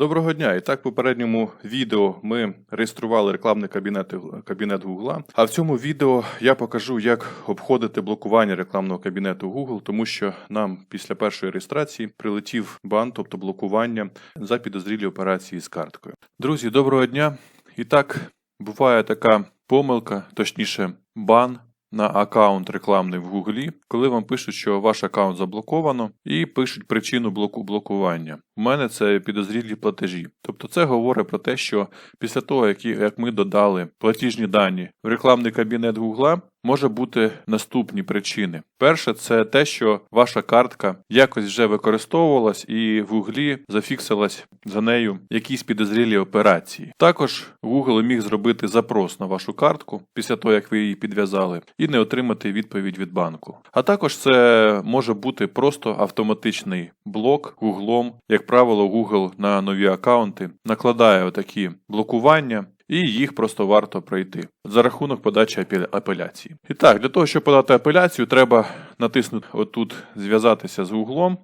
Доброго дня! І так, в попередньому відео ми реєстрували рекламний кабінет, кабінет Google. А в цьому відео я покажу, як обходити блокування рекламного кабінету Google, тому що нам після першої реєстрації прилетів бан, тобто блокування за підозрілі операції з карткою. Друзі, доброго дня! І так, буває така помилка, точніше, бан. На аккаунт рекламний в Гуглі, коли вам пишуть, що ваш аккаунт заблоковано, і пишуть причину блоку блокування. У мене це підозрілі платежі. Тобто це говорить про те, що після того, як, ми додали платіжні дані в рекламний кабінет Гугла, може бути наступні причини. Перше, це те, що ваша картка якось вже використовувалась і в Гуглі зафіксилась за нею якісь підозрілі операції. Також Google міг зробити запрос на вашу картку після того, як ви її підв'язали, і не отримати відповідь від банку. А також це може бути просто автоматичний блок Гуглом. Як правило, Google на нові аккаунти накладає отакі блокування. І їх просто варто пройти за рахунок подачі апеляції. І так, для того, щоб подати апеляцію, треба натиснути отут зв'язатися з Гуглом.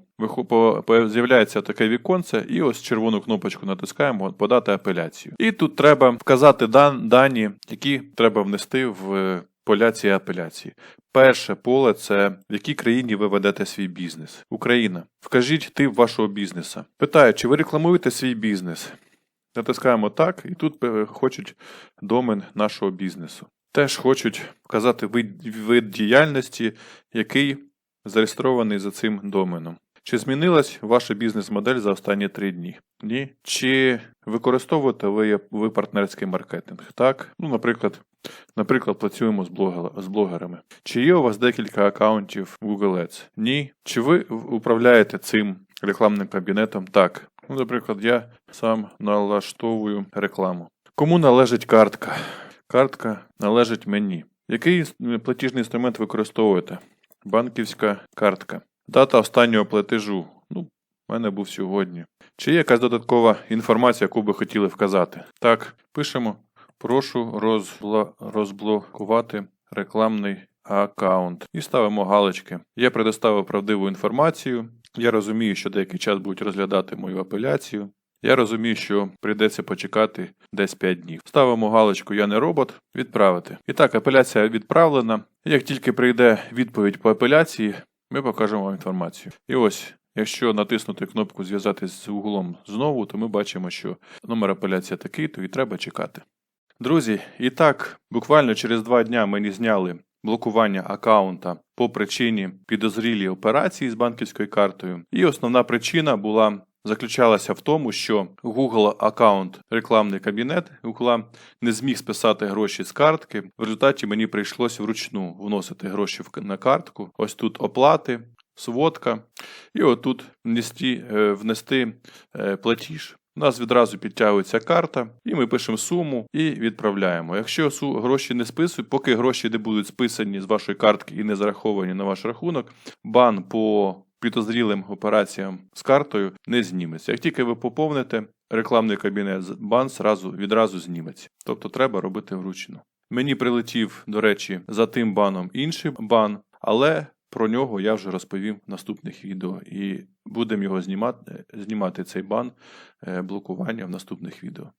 З'являється таке віконце, і ось червону кнопочку натискаємо подати апеляцію. І тут треба вказати дан- дані, які треба внести в е, поля цієї апеляції. Перше поле це в якій країні ви ведете свій бізнес. Україна. Вкажіть тип вашого бізнесу. Питаю, чи ви рекламуєте свій бізнес? Натискаємо так, і тут е, хочуть домен нашого бізнесу. Теж хочуть вказати вид, вид діяльності, який зареєстрований за цим доменом. Чи змінилась ваша бізнес-модель за останні три дні? Ні. Чи використовуєте ви, ви партнерський маркетинг? Так. Ну, наприклад, наприклад, працюємо з, блогера, з блогерами. Чи є у вас декілька акаунтів Google Ads? Ні. Чи ви управляєте цим рекламним кабінетом? Так. Ну, наприклад, я сам налаштовую рекламу. Кому належить картка? Картка належить мені. Який платіжний інструмент використовуєте? Банківська картка. Дата останнього платежу. Ну, в мене був сьогодні. Чи є якась додаткова інформація, яку би хотіли вказати? Так, пишемо. Прошу розбла... розблокувати рекламний аккаунт. І ставимо галочки. Я предоставив правдиву інформацію. Я розумію, що деякий час будуть розглядати мою апеляцію. Я розумію, що прийдеться почекати десь 5 днів. Ставимо галочку Я не робот, відправити. І так, апеляція відправлена. Як тільки прийде відповідь по апеляції, ми покажемо вам інформацію. І ось, якщо натиснути кнопку Зв'язатись з углом знову, то ми бачимо, що номер апеляції такий, то і треба чекати. Друзі, і так, буквально через два дня мені зняли блокування аккаунта по причині підозрілі операції з банківською картою. І основна причина була. Заключалася в тому, що Google аккаунт, рекламний кабінет Google не зміг списати гроші з картки. В результаті мені прийшлося вручну вносити гроші на картку. Ось тут оплати, сводка, і отут внести, е, внести е, платіж. У нас відразу підтягується карта, і ми пишемо суму і відправляємо. Якщо гроші не списують, поки гроші не будуть списані з вашої картки і не зараховані на ваш рахунок, бан по підозрілим операціям з картою не зніметься. Як тільки ви поповните рекламний кабінет, бан зразу, відразу зніметься. Тобто треба робити вручну. Мені прилетів, до речі, за тим баном інший бан, але про нього я вже розповім в наступних відео. І будемо його знімати, знімати цей бан е, блокування в наступних відео.